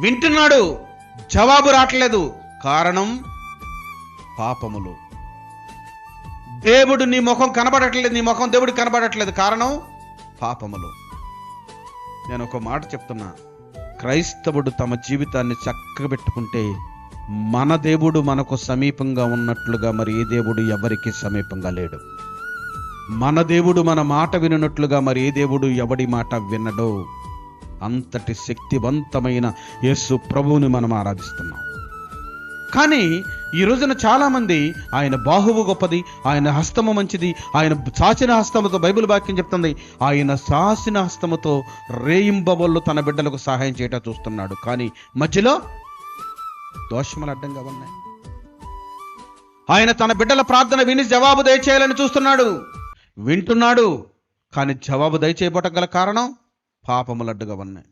వింటున్నాడు. జవాబు రావట్లేదు. కారణం పాపములు. దేవుడు నీ ముఖం కనబడట్లేదు నీ ముఖం దేవుడు కనబడట్లేదు. కారణం పాపములు. నేను ఒక మాట చెప్తున్నా. క్రైస్తవుడు తమ జీవితాన్ని చక్కబెట్టుకుంటే మన దేవుడు మనకు సమీపంగా ఉన్నట్లుగా మరి ఏ దేవుడు ఎవరికి సమీపంగా లేడు. మన దేవుడు మన మాట వినున్నట్లుగా మరి ఏ దేవుడు ఎవడి మాట వినడు. అంతటి శక్తివంతమైన యేసు ప్రభువుని మనం ఆరాధిస్తున్నాం. కానీ ఈ రోజున చాలామంది ఆయన బాహువు గొప్పది ఆయన హస్తము మంచిది ఆయన చాచిన హస్తముతో బైబిల్ వాక్యం చెప్తుంది. ఆయన సాసిన హస్తముతో రేయింబవళ్ళు తన బిడ్డలకు సహాయం చేయటం చూస్తున్నాడు. కానీ మధ్యలో దోషములు అడ్డంగా ఉన్నాయి. ఆయన తన బిడ్డల ప్రార్థన విని జవాబు దయచేయాలని చూస్తున్నాడు. వింటున్నాడు కానీ జవాబు దయచేయబోటం గల కారణం పాపములడ్డుగా ఉన్నాయి.